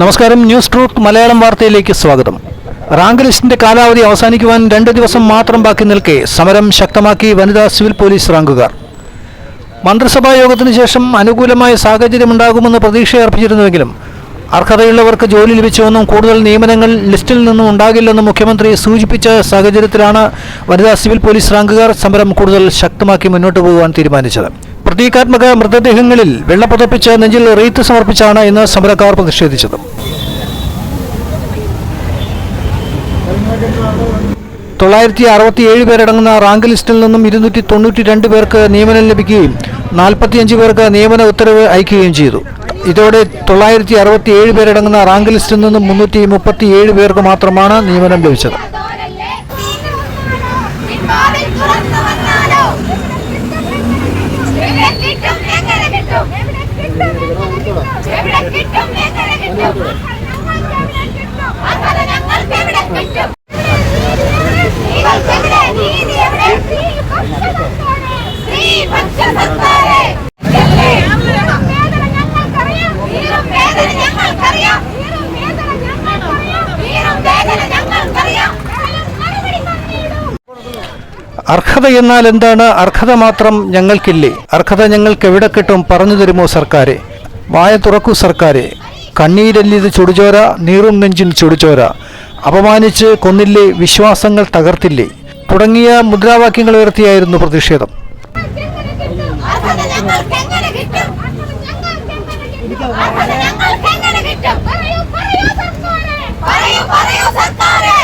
നമസ്കാരം news truth Malayalam വാർത്തയിലേക്ക് സ്വാഗതം. റാങ്ക് ലിസ്റ്റിന്റെ കാലാവധി അവസാനിക്കുവാൻ രണ്ട് ദിവസം മാത്രം ബാക്കി നിൽക്കെ സമരം ശക്തമാക്കി വനിതാ സിവിൽ പോലീസ് റാങ്കുകാർ. മന്ത്രിസഭാ യോഗത്തിന് ശേഷം അനുകൂലമായ സാഹചര്യമുണ്ടാകുമെന്ന് പ്രതീക്ഷയർപ്പിച്ചിരുന്നുവെങ്കിലും അർഹതയുള്ളവർക്ക് ജോലി ലഭിച്ചുവെന്നും കൂടുതൽ നിയമനങ്ങൾ ലിസ്റ്റിൽ നിന്നും ഉണ്ടാകില്ലെന്നും മുഖ്യമന്ത്രി സൂചിപ്പിച്ച സാഹചര്യത്തിലാണ് വനിതാ സിവിൽ പോലീസ് റാങ്കുകാർ സമരം കൂടുതൽ ശക്തമാക്കി മുന്നോട്ട് പോകുവാൻ തീരുമാനിച്ചത്. പ്രതീകാത്മക മൃതദേഹങ്ങളിൽ വെള്ളപ്പുതപ്പിച്ച് നെഞ്ചിൽ റീത്ത് സമർപ്പിച്ചാണ് ഇന്ന് സമരക്കാർ പ്രതിഷേധിച്ചത്. തൊള്ളായിരത്തി അറുപത്തി ഏഴ് പേരടങ്ങുന്ന റാങ്ക് ലിസ്റ്റിൽ നിന്നും ഇരുന്നൂറ്റി തൊണ്ണൂറ്റി രണ്ട് പേർക്ക് നിയമനം ലഭിക്കുകയും നാൽപ്പത്തിയഞ്ച് പേർക്ക് നിയമന ഉത്തരവ് അയക്കുകയും ചെയ്തു. ഇതോടെ തൊള്ളായിരത്തി അറുപത്തി ഏഴ് പേരടങ്ങുന്ന റാങ്ക് ലിസ്റ്റിൽ നിന്നും മുന്നൂറ്റി മുപ്പത്തി ഏഴ് പേർക്ക് മാത്രമാണ് നിയമനം ലഭിച്ചത് പിൻവാതിൽ തുറന്നു വന്നാലോ എവിടെ കിട്ടും എങ്ങനെ കിട്ടും എവിടെ കിട്ടും എങ്ങനെ കിട്ടും അങ്ങനെ ഞങ്ങൾക്ക് എവിടെ കിട്ടും സ്ത്രീകൾക്കെവിടെ നീതി എവിടെ? സ്ത്രീപക്ഷ സർക്കാരെ അർഹത എന്നാൽ എന്താണ് അർഹത മാത്രം ഞങ്ങൾക്കില്ലേ? അർഹത ഞങ്ങൾക്ക് എവിടെ കിട്ടും? പറഞ്ഞു തരുമോ സർക്കാരെ? വായ തുറക്കൂ സർക്കാരെ. കണ്ണീരല്ലിത് ചുടുചോര നീറും നെഞ്ചിൻ ചുടുചോര. അപമാനിച്ച് കൊന്നില്ലേ വിശ്വാസങ്ങൾ തകർത്തില്ലേ? തുടങ്ങിയ മുദ്രാവാക്യങ്ങൾ ഉയർത്തിയായിരുന്നു പ്രതിഷേധം. അർഹത ഞങ്ങൾക്ക് എങ്ങനെ കിട്ടും അർഹത ഞങ്ങൾക്ക് എങ്ങനെ കിട്ടും പറയൂ പറയൂ സർക്കാരെ പറയൂ പറയൂ സർക്കാരെ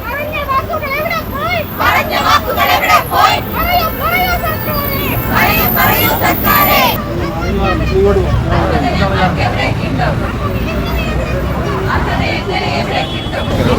പറഞ്ഞ വാക്കുകൾ എവിടെ പോയി പറഞ്ഞ വാക്കുകൾ എവിടെ പോയി പറയൂ പറയൂ സർക്കാരെ പറയൂ പറയൂ സർക്കാരെ അർഹത ഞങ്ങൾക്ക് എവിടെ കിട്ടും അർഹത എങ്ങനെ കിട്ടും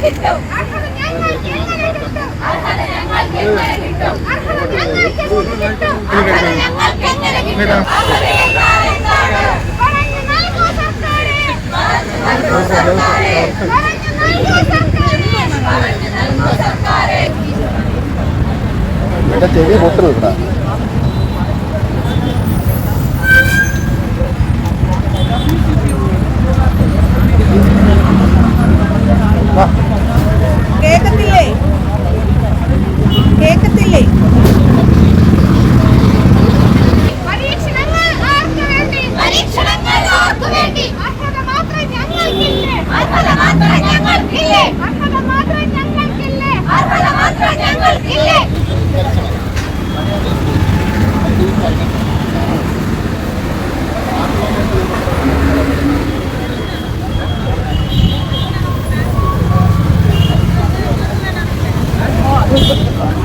എന്റെ ചെവി പൊട്ടു നിൽക്കടാ はい。